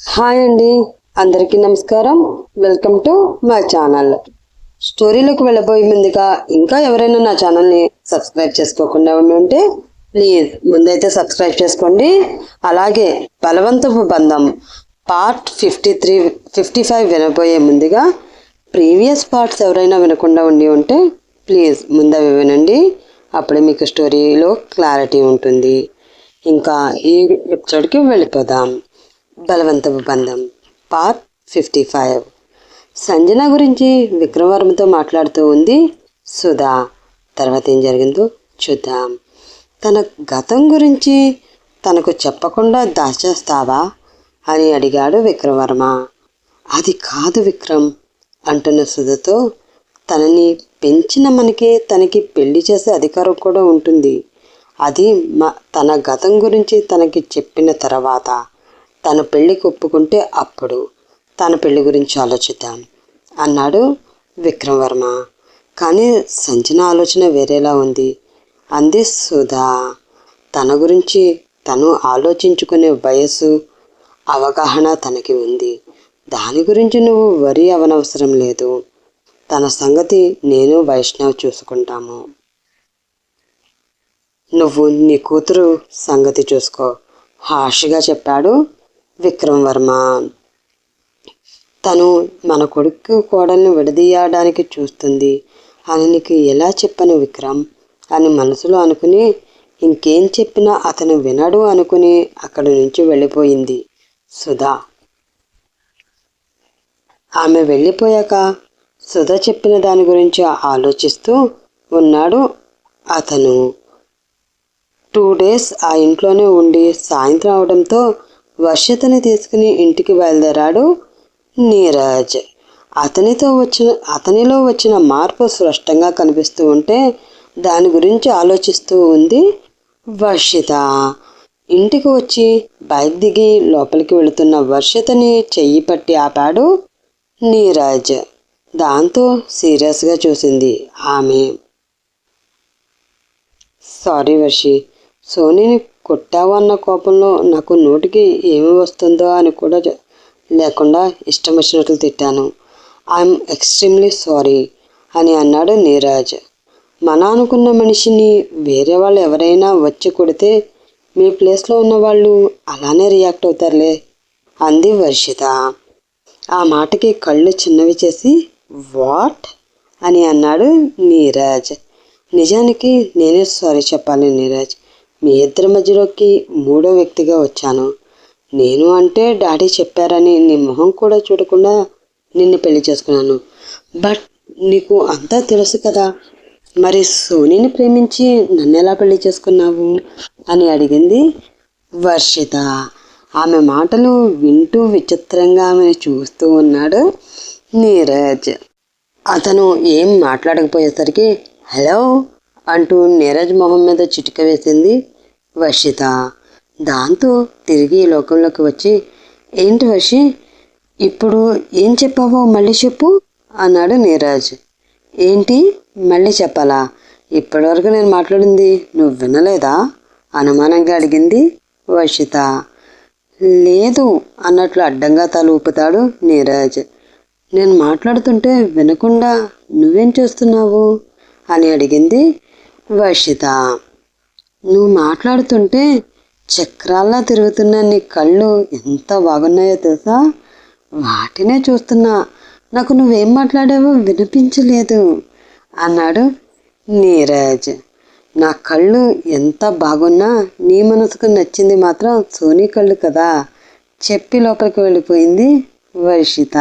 Hi అండి. అందరికీ నమస్కారం. Welcome to my channel. స్టోరీలోకి వెళ్ళబోయే ముందుగా ఇంకా ఎవరైనా నా ఛానల్ని సబ్స్క్రైబ్ చేసుకోకుండా ఉండి ఉంటే ప్లీజ్ ముందైతే సబ్స్క్రైబ్ చేసుకోండి. అలాగే బలవంతపు బంధం part fifty three fifty five వినబోయే ముందుగా ప్రీవియస్ పార్ట్స్ ఎవరైనా వినకుండా ఉండి ఉంటే ప్లీజ్ ముందవి వినండి. అప్పుడే మీకు స్టోరీలో క్లారిటీ ఉంటుంది. ఇంకా ఈ ఎపిసోడ్కి వెళ్ళిపోదాం. బలవంతపు బంధం. Part fifty five. సంజన గురించి విక్రమవర్మతో మాట్లాడుతూ ఉంది. సుధా తర్వాత ఏం జరిగిందో చూద్దాం. తన గతం గురించి తనకు చెప్పకుండా దాచేస్తావా అని అడిగాడు విక్రమవర్మ అది కాదు విక్రమ్ అంటున్న సుధతో తనని పెంచిన మనకి తనకి పెళ్ళి చేసే అధికారం కూడా ఉంటుంది. అది మా తన గతం గురించి తనకి చెప్పిన తర్వాత. తన పెళ్ళికి ఒప్పుకుంటే అప్పుడు తన పెళ్ళి గురించి ఆలోచిద్దాం అన్నాడు విక్రమవర్మ కానీ సంజన ఆలోచన వేరేలా ఉంది. అంది సుధా. తన గురించి తను ఆలోచించుకునే వయస్సు అవగాహన తనకి ఉంది. దాని గురించి నువ్వు వరి అవనవసరం లేదు. తన సంగతి నేను వైష్ణవ్ చూసుకుంటాము. నువ్వు నీ కూతురు సంగతి చూసుకో. హాష్గా చెప్పాడు విక్రమ్ వర్మ తను మన కొడుకు కోడల్ని విడదీయడానికి చూస్తుంది. అని నీకు ఎలా చెప్పను విక్రమ్? అని మనసులో అనుకుని ఇంకేం చెప్పినా అతను వినడు అనుకుని అక్కడి నుంచి వెళ్ళిపోయింది సుధా. ఆమె వెళ్ళిపోయాక సుధ చెప్పిన దాని గురించి ఆలోచిస్తూ ఉన్నాడు అతను. టూ డేస్ ఆ ఇంట్లోనే ఉండి సాయంత్రం అవడంతో వర్షితని తీసుకుని ఇంటికి బయలుదేరాడు నీరజ్. అతనితో వచ్చిన అతనిలో వచ్చిన మార్పు స్పష్టంగా కనిపిస్తూ ఉంటే దాని గురించి ఆలోచిస్తూ ఉంది వర్షిత ఇంటికి వచ్చి బైక్ దిగి లోపలికి వెళుతున్న వర్షితని చెయ్యి పట్టి ఆపాడు నీరజ్. దాంతో సీరియస్గా చూసింది ఆమె. సారీ వర్షి సోనీని కొట్టావన్న కోపంలో నాకు నోటికి ఏమి వస్తుందో అని కూడా లేకుండా ఇష్టం వచ్చినట్లు తిట్టాను. ఐఎమ్ ఎక్స్ట్రీమ్లీ సారీ అని అన్నాడు నీరాజ్. మన అనుకున్న మనిషిని వేరే వాళ్ళు ఎవరైనా వచ్చి కొడితే మీ ప్లేస్లో ఉన్న వాళ్ళు అలానే రియాక్ట్ అవుతారులే అంది వర్షిత. ఆ మాటకి కళ్ళు చిన్నవి చేసి వాట్? అని అన్నాడు నీరాజ్. నిజానికి నేనే సారీ చెప్పాలి నీరాజ్. మీ ఇద్దరి మధ్యలోకి మూడో వ్యక్తిగా వచ్చాను. నేను అంటే డాడీ చెప్పారని నీ మొహం కూడా చూడకుండా నిన్ను పెళ్ళి చేసుకున్నాను. బట్ నీకు అంతా తెలుసు కదా. మరి సోనీని ప్రేమించి నన్ను ఎలా పెళ్ళి చేసుకున్నావు అని అడిగింది వర్షిత. ఆమె మాటలు వింటూ విచిత్రంగా ఆమెను చూస్తూ ఉన్నాడు నీరజ్. అతను ఏం మాట్లాడకపోయేసరికి హలో అంటూ నీరజ్ మొహం మీద చిటిక వేసింది వర్షిత. దాంతో తిరిగి ఈ లోకంలోకి వచ్చి ఏంటి వర్షి ఇప్పుడు ఏం చెప్పావో మళ్ళీ చెప్పు అన్నాడు నీరజ్. ఏంటి? మళ్ళీ చెప్పాలా? ఇప్పటివరకు నేను మాట్లాడింది నువ్వు వినలేదా? అనుమానంగా అడిగింది వర్షిత. లేదు అన్నట్లు అడ్డంగా తల ఊపుతాడు నీరజ్. నేను మాట్లాడుతుంటే వినకుండా నువ్వేం చేస్తున్నావు? అని అడిగింది వర్షిత నువ్వు మాట్లాడుతుంటే చక్రాల్లా తిరుగుతున్న నీ కళ్ళు ఎంత బాగున్నాయో తెలుసా? వాటినే చూస్తున్నా. నాకు నువ్వేం మాట్లాడావో వినిపించలేదు. అన్నాడు నీరజ్. నా కళ్ళు ఎంత బాగున్నా నీ మనసుకు నచ్చింది మాత్రం సోనీ కళ్ళు కదా. చెప్పి లోపలికి వెళ్ళిపోయింది వర్షిత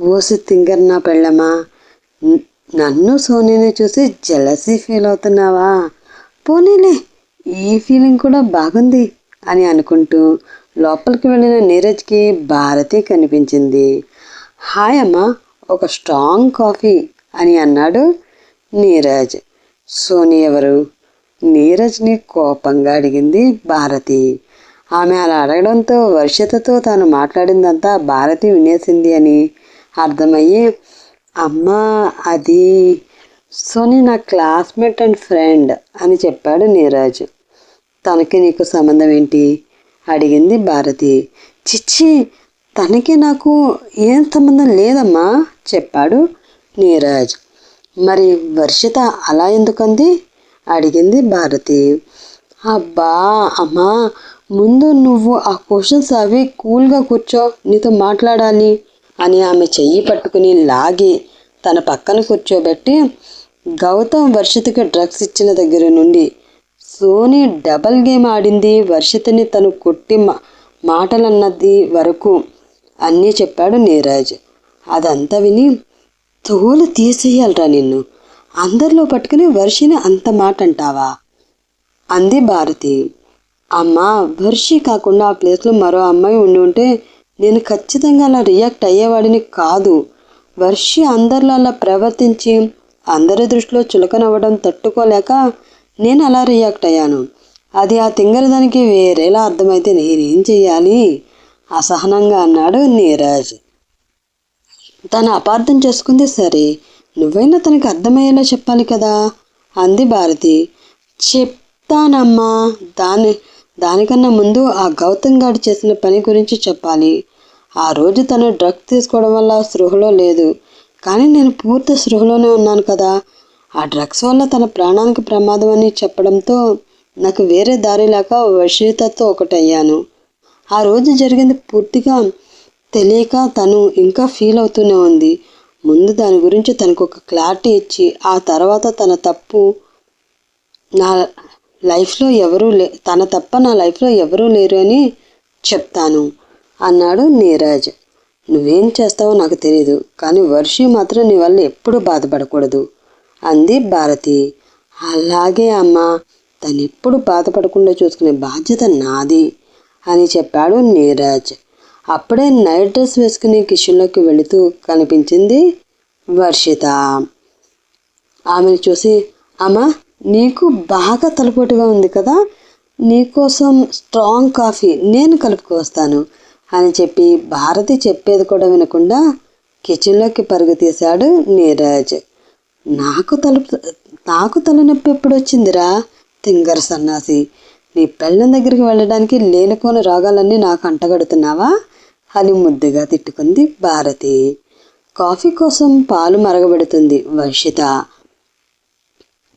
ఓసి తింగర్ నా పెళ్ళమా? నన్ను సోనీని చూసి జలసీ ఫీల్ అవుతున్నావా? పోనీలే ఈ ఫీలింగ్ కూడా బాగుంది అని అనుకుంటూ లోపలికి వెళ్ళిన నీరజ్కి భారతి కనిపించింది. హాయ్ అమ్మా ఒక స్ట్రాంగ్ కాఫీ అని అన్నాడు నీరజ్. సోనీ ఎవరు? నీరజ్ని కోపంగా అడిగింది భారతి. ఆమె అలా అడగడంతో వర్షతతో తాను మాట్లాడిందంతా భారతి వినేసింది అని అర్థమయ్యి అమ్మా అది సోని నా క్లాస్మేట్ అండ్ ఫ్రెండ్ అని చెప్పాడు నీరజ్. తనకి నీకు సంబంధం ఏంటి? అడిగింది భారతి. చిచ్చి తనకి నాకు ఏం సంబంధం లేదమ్మా చెప్పాడు నీరజ్. మరి వర్షిత అలా ఎందుకంది? అడిగింది భారతి. అబ్బా అమ్మా ముందు నువ్వు ఆ క్వశ్చన్స్ అవి కూల్గా కూర్చో నీతో మాట్లాడాలి అని ఆమె చెయ్యి పట్టుకుని లాగి తన పక్కన కూర్చోబెట్టి గౌతమ్ వర్షితకి డ్రగ్స్ ఇచ్చిన దగ్గర నుండి సోనీ డబల్ గేమ్ ఆడింది. వర్షితని తను కొట్టి మా మాటలన్నది వరకు అన్నీ చెప్పాడు నీరాజ్. అదంతా విని తోలు తీసేయాలరా నిన్ను. అందరిలో పట్టుకుని వర్షిని అంత మాట అంటావా అంది భారతి. అమ్మ వర్షి కాకుండా ఆ ప్లేస్లో మరో అమ్మాయి ఉండి ఉంటే నేను ఖచ్చితంగా అలా రియాక్ట్ అయ్యేవాడిని కాదు. వర్షి అందరిలా ప్రవర్తించి అందరి దృష్టిలో చులకనవ్వడం తట్టుకోలేక నేను అలా రియాక్ట్ అయ్యాను. అది ఆ తింగరదానికి వేరేలా అర్థమైతే నేనేం చెయ్యాలి? అసహనంగా అన్నాడు నీరజ్. తను అపార్థం చేసుకుంది సరే నువ్వైనా తనకి అర్థమయ్యేలా చెప్పాలి కదా? అంది భారతి. చెప్తానమ్మా దాని దానికన్నా ముందు ఆ గౌతమ్ గారు చేసిన పని గురించి చెప్పాలి. ఆ రోజు తను డ్రగ్ తీసుకోవడం వల్ల సృహలో లేదు. కానీ నేను పూర్తి స్పృహలోనే ఉన్నాను కదా. ఆ డ్రగ్స్ వల్ల తన ప్రాణానికి ప్రమాదం అని చెప్పడంతో నాకు వేరే దారి లేక వశీతతో ఒకటయ్యాను. ఆ రోజు జరిగింది పూర్తిగా తెలియక తను ఇంకా ఫీల్ అవుతూనే ఉంది. ముందు దాని గురించి తనకు ఒక క్లారిటీ ఇచ్చి ఆ తర్వాత తన తప్పు నా లైఫ్లో ఎవరూ లే తన తప్ప నా లైఫ్లో ఎవరూ లేరు అని చెప్తాను. అన్నాడు నీరాజ్. నువ్వేం చేస్తావో నాకు తెలియదు కానీ వర్షి మాత్రం నీ వల్ల ఎప్పుడూ బాధపడకూడదు అంది భారతి. అలాగే అమ్మా తను ఎప్పుడు బాధపడకుండా చూసుకునే బాధ్యత నాది అని చెప్పాడు నీరాజ్. అప్పుడే నైట్ డ్రెస్ వేసుకుని కిషన్లోకి వెళుతూ కనిపించింది వర్షిత. ఆమెను చూసి అమ్మా నీకు బాగా తలపోటుగా ఉంది కదా నీకోసం స్ట్రాంగ్ కాఫీ నేను కలుపుకొస్తాను అని చెప్పి భారతి చెప్పేది కూడా వినకుండా కిచెన్లోకి పరుగు తీశాడు నీరజ్. నాకు తలుపు నాకు తలనొప్పి ఎప్పుడు వచ్చిందిరా తింగర సన్నాసి నీ పెళ్ళం దగ్గరికి వెళ్ళడానికి లేనుకోని రోగాలన్నీ నాకు అంటగడుతున్నావా? అని ముద్దుగా తిట్టుకుంది భారతి. కాఫీ కోసం పాలు మరగబెడుతుంది వర్షిత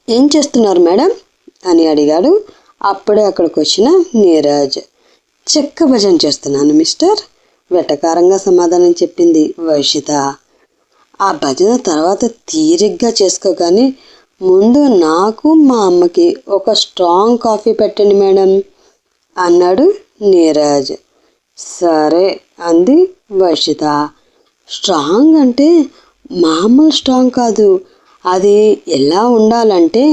ఏం చేస్తున్నారు మేడం? అని అడిగాడు. అప్పుడే అక్కడికి వచ్చిన నీరజ్. చెక్క భజన చేస్తున్నాను మిస్టర్. వెటకారంగా సమాధానం చెప్పింది వర్షిత ఆ భజన తర్వాత తీరిగ్గా చేసుకోగానే ముందు నాకు మా అమ్మకి ఒక స్ట్రాంగ్ కాఫీ పెట్టండి మేడం అన్నాడు నీరజ్. సరే అంది వర్షిత స్ట్రాంగ్ అంటే మామూలు స్ట్రాంగ్ కాదు. అది ఎలా ఉండాలంటే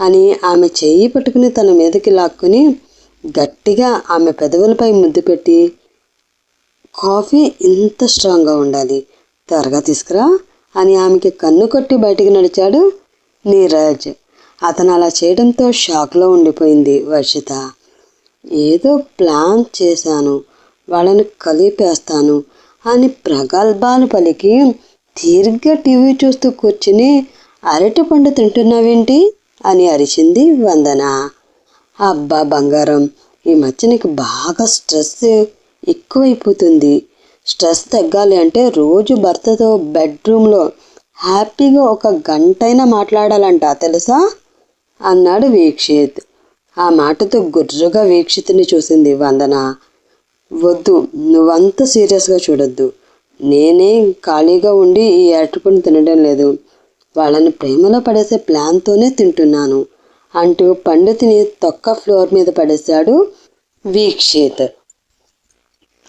అని ఆమె చెయ్యి పట్టుకుని తన మీదకి లాక్కుని గట్టిగా ఆమె పెదవులపై ముద్దు పెట్టి కాఫీ ఇంత స్ట్రాంగ్గా ఉండాలి త్వరగా తీసుకురా అని ఆమెకి కన్ను కొట్టి బయటికి నడిచాడు నీరజ్. అతను అలా చేయడంతో షాక్లో ఉండిపోయింది వర్షిత. ఏదో ప్లాన్ చేశాను వాళ్ళని కలిపేస్తాను అని ప్రగల్భాలు పలికి తీరిగ్గా టీవీ చూస్తూ కూర్చుని అరటి పండు తింటున్నావేంటి? అని అరిచింది వందన. అబ్బా బంగారం ఈ మధ్య నీకు బాగా స్ట్రెస్ ఎక్కువైపోతుంది. స్ట్రెస్ తగ్గాలి అంటే రోజు భర్తతో బెడ్రూమ్లో హ్యాపీగా ఒక గంటైనా మాట్లాడాలంట తెలుసా? అన్నాడు వీక్షిత్. ఆ మాటతో గుర్రుగా వీక్షిత్ని చూసింది వందన. వద్దు నువ్వంత సీరియస్గా చూడొద్దు. నేనే ఖాళీగా ఉండి ఈ అరటిపండు తినడం లేదు. వాళ్ళని ప్రేమలో పడేసే ప్లాన్తోనే తింటున్నాను. అంటూ పండితుని తొక్క ఫ్లోర్ మీద పడేశాడు వీక్షిత్.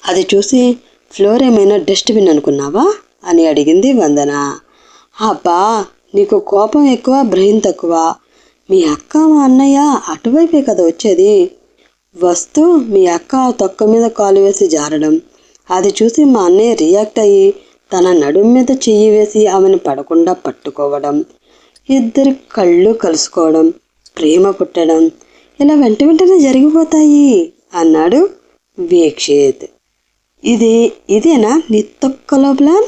అది చూసి ఫ్లోర్ ఏమైనా డస్ట్బిన్ అనుకున్నావా? అని అడిగింది వందన. అబ్బా నీకు కోపం ఎక్కువ బ్రెయిన్ తక్కువ. మీ అక్క మా అన్నయ్య అటువైపే కదా వచ్చేది. వస్తూ మీ అక్క ఆ తొక్క మీద కాలు వేసి జారడం. అది చూసి మా అన్నయ్య రియాక్ట్ అయ్యి తన నడుం మీద చెయ్యి వేసి ఆమెను పడకుండా పట్టుకోవడం. ఇద్దరి కళ్ళు కలుసుకోవడం. ప్రేమ పుట్టడం. ఇలా వెంట వెంటనే జరిగిపోతాయి అన్నాడు వీక్షిత్. ఇది ఇదేనా నీ తొక్కలో ప్లాన్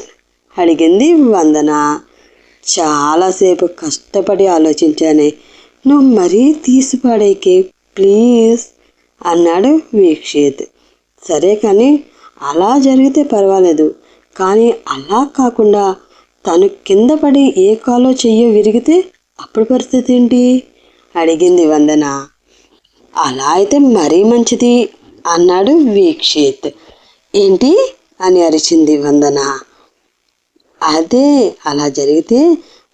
అడిగింది వందన. చాలాసేపు కష్టపడి ఆలోచించానే. నువ్వు మరీ తీసిపాడేకే ప్లీజ్ అన్నాడు వీక్షిత్. సరే కానీ అలా జరిగితే పర్వాలేదు. కానీ అలా కాకుండా తను కింద పడి ఏ కాలో చెయ్యో విరిగితే అప్పుడు పరిస్థితి ఏంటి? అడిగింది వందన. అలా అయితే మరీ మంచిది అన్నాడు వీక్షిత్. ఏంటి? అని అరిచింది వందన. అదే అలా జరిగితే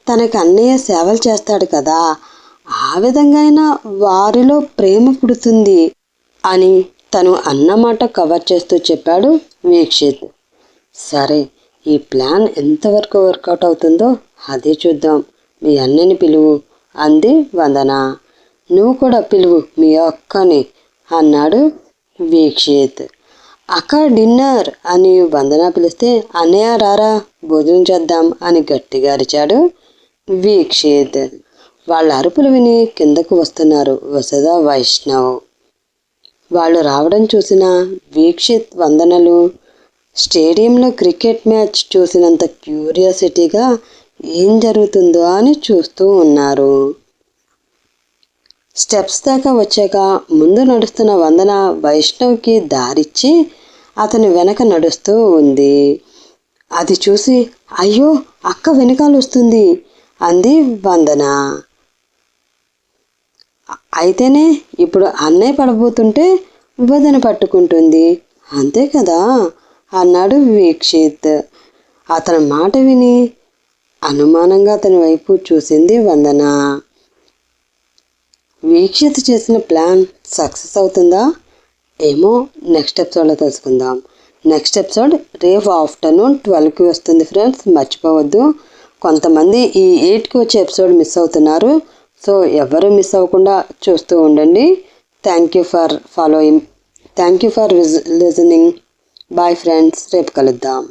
తనకు అన్నయ్య సేవలు చేస్తాడు కదా. ఆ విధంగా అయినా వారిలో ప్రేమ పుడుతుంది అని తను అన్నమాట కవర్ చేస్తూ చెప్పాడు వీక్షిత్. సరే ఈ ప్లాన్ ఎంతవరకు వర్కౌట్ అవుతుందో అదే చూద్దాం. మీ అన్నని పిలువు. అంది వందన. నువ్వు కూడా పిలువు మీ అక్కని అన్నాడు వీక్షిత్. అక్క డిన్నర్ అని వందన పిలిస్తే అన్నయ్య రారా భోజనం చేద్దాం అని గట్టిగా అరిచాడు వీక్షిత్. వాళ్ళ అరుపులు విని కిందకు వస్తున్నారు వసద వైష్ణవ్. వాళ్ళు రావడం చూసిన వీక్షిత్ వందనలు స్టేడియంలో క్రికెట్ మ్యాచ్ చూసినంత క్యూరియాసిటీగా ఏం జరుగుతుందో అని చూస్తూ ఉన్నారు. స్టెప్స్ దాకా వచ్చాక ముందు నడుస్తున్న వందన వైష్ణవ్కి దారిచ్చి అతని వెనక నడుస్తూ ఉంది. అది చూసి అయ్యో అక్క వెనకాల వస్తుంది అంది వందన. అయితేనే ఇప్పుడు అన్నయ్య పడబోతుంటే వదన పట్టుకుంటుంది. అంతే కదా అన్నాడు వీక్షిత్. అతని మాట విని అనుమానంగా అతని వైపు చూసింది వందన. వీక్షిత చేసిన ప్లాన్ సక్సెస్ అవుతుందా? ఏమో నెక్స్ట్ ఎపిసోడ్లో తెలుసుకుందాం. నెక్స్ట్ ఎపిసోడ్ రేపు ఆఫ్టర్నూన్ ట్వెల్వ్కి వస్తుంది ఫ్రెండ్స్. మర్చిపోవద్దు. కొంతమంది ఈ ఎయిట్కి వచ్చే ఎపిసోడ్ మిస్ అవుతున్నారు. సో ఎవరు మిస్ అవ్వకుండా చూస్తూ ఉండండి. Thank you for following thank you for listening bye friends రేపు కలుద్దాం.